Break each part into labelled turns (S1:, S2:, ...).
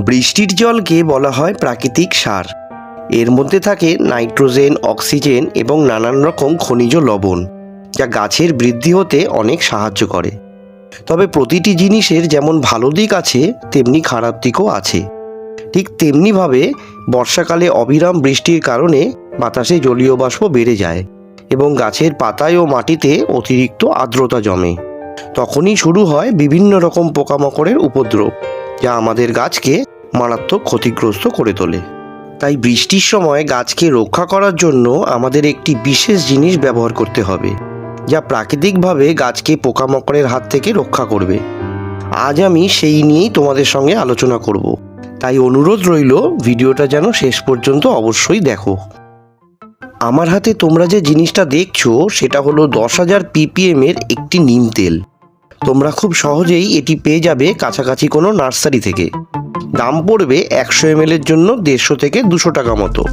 S1: বৃষ্টির জলকে বলা হয় প্রাকৃতিক সার। এর মধ্যে থাকে নাইট্রোজেন, অক্সিজেন এবং নানান রকম খনিজ লবণ, যা গাছের বৃদ্ধি হতে অনেক সাহায্য করে। তবে প্রতিটি জিনিসের যেমন ভালো দিক আছে, তেমনি খারাপ দিকও আছে। ঠিক তেমনিভাবে বর্ষাকালে অবিরাম বৃষ্টির কারণে বাতাসে জলীয় বাষ্প বেড়ে যায় এবং গাছের পাতায় ও মাটিতে অতিরিক্ত আর্দ্রতা জমে। তখনই শুরু হয় বিভিন্ন রকম পোকামাকড়ের উপদ্রব। যা আমাদের গাছকে মারাত্মক ক্ষতিগ্রস্ত করে তোলে। তাই বৃষ্টির সময় গাছকে রক্ষা করার জন্য আমাদের একটি বিশেষ জিনিস ব্যবহার করতে হবে, যা প্রাকৃতিকভাবে গাছকে পোকামাকড়ের হাত থেকে রক্ষা করবে। আজ আমি সেই নিয়েই তোমাদের সঙ্গে আলোচনা করব। তাই অনুরোধ রইল, ভিডিওটা যেন শেষ পর্যন্ত অবশ্যই দেখো। আমার হাতে তোমরা যে জিনিসটা দেখছ, সেটা হলো দশ হাজার পিপিএম এর একটি নিম তেল। তোমরা খুব সহজেই এটি পেয়ে যাবে কাছাকাছি কোনো নার্সারি থেকে। দাম পড়বে একশো এম এর জন্য দেড়শো থেকে দুশো টাকা মতো।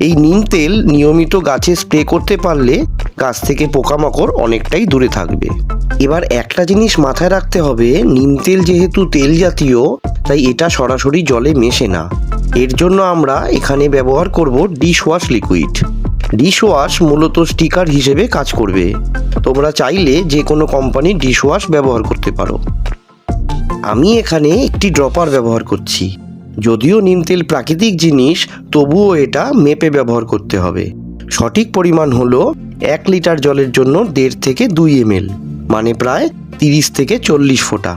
S1: এই নিম তেল নিয়মিত গাছে স্প্রে করতে পারলে গাছ থেকে পোকামাকড় অনেকটাই দূরে থাকবে। এবার একটা জিনিস মাথায় রাখতে হবে, নিম তেল যেহেতু তেল জাতীয়, তাই এটা সরাসরি জলে মেশে না। এর জন্য আমরা এখানে ব্যবহার করব dish wash liquid. Dish wash মূলত স্টিকার হিসেবে কাজ করবে। তোমরা চাইলে যে কোনো কোম্পানির ডিশওয়াশ ব্যবহার করতে পারো। আমি এখানে একটি ড্রপার ব্যবহার করছি। যদিও নিম তেল প্রাকৃতিক জিনিস, তবুও এটা মেপে ব্যবহার করতে হবে। সঠিক পরিমাণ হলো এক লিটার জলের জন্য দেড় থেকে দুই এমএল মানে প্রায় তিরিশ থেকে চল্লিশ ফোঁটা।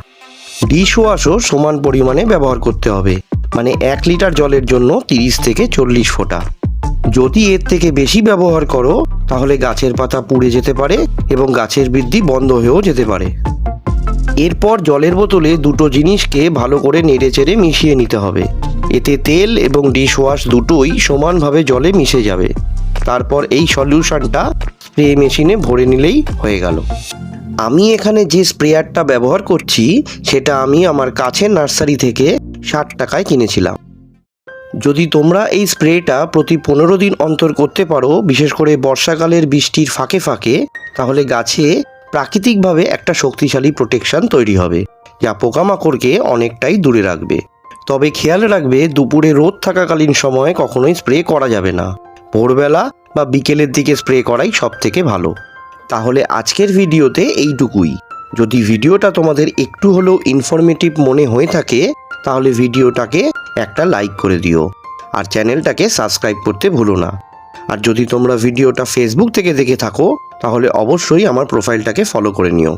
S1: ডিশওয়াশও সমান পরিমাণে ব্যবহার করতে হবে মানে এক লিটার জলের জন্য তিরিশ থেকে চল্লিশ ফোঁটা। যদি এর থেকে বেশি ব্যবহার করো, তাহলে গাছের পাতা পুড়ে যেতে পারে এবং গাছের বৃদ্ধি বন্ধ হয়েও যেতে পারে। এরপর জলের বোতলে দুটো জিনিসকে ভালো করে নেড়েচেড়ে মিশিয়ে নিতে হবে। এতে তেল এবং ডিশ ওয়াশ দুটোই সমানভাবে জলে মিশে যাবে। তারপর এই সলিউশনটা স্প্রে মেশিনে ভরে নিলেই হয়ে গেল। আমি এখানে যে স্প্রেয়ারটা ব্যবহার করছি, সেটা আমি আমার কাছের নার্সারি থেকে ষাট টাকায় কিনেছিলাম। যদি তোমরা এই স্প্রেটা প্রতি পনেরো দিন অন্তর করতে পারো, বিশেষ করে বর্ষাকালের বৃষ্টির ফাঁকে ফাঁকে, তাহলে গাছে প্রাকৃতিকভাবে একটা শক্তিশালী প্রোটেকশন তৈরি হবে। যা পোকামাকড়কে অনেকটাই দূরে রাখবে। তবে খেয়াল রাখবে, দুপুরে রোদ থাকাকালীন সময়ে কখনোই স্প্রে করা যাবে না। ভোরবেলা বা বিকেলের দিকে স্প্রে করাই সব থেকে ভালো। তাহলে আজকের ভিডিওতে এইটুকুই। যদি ভিডিওটা তোমাদের একটু হলেও ইনফরমেটিভ মনে হয়ে থাকে, তাহলে ভিডিওটাকে একটা লাইক করে দিও। আর চ্যানেলটাকে সাবস্ক্রাইব করতে ভুলো না। আর যদি তোমরা ভিডিওটা ফেসবুক থেকে দেখে থাকো, তাহলে অবশ্যই আমার প্রোফাইলটাকে ফলো করে নিও।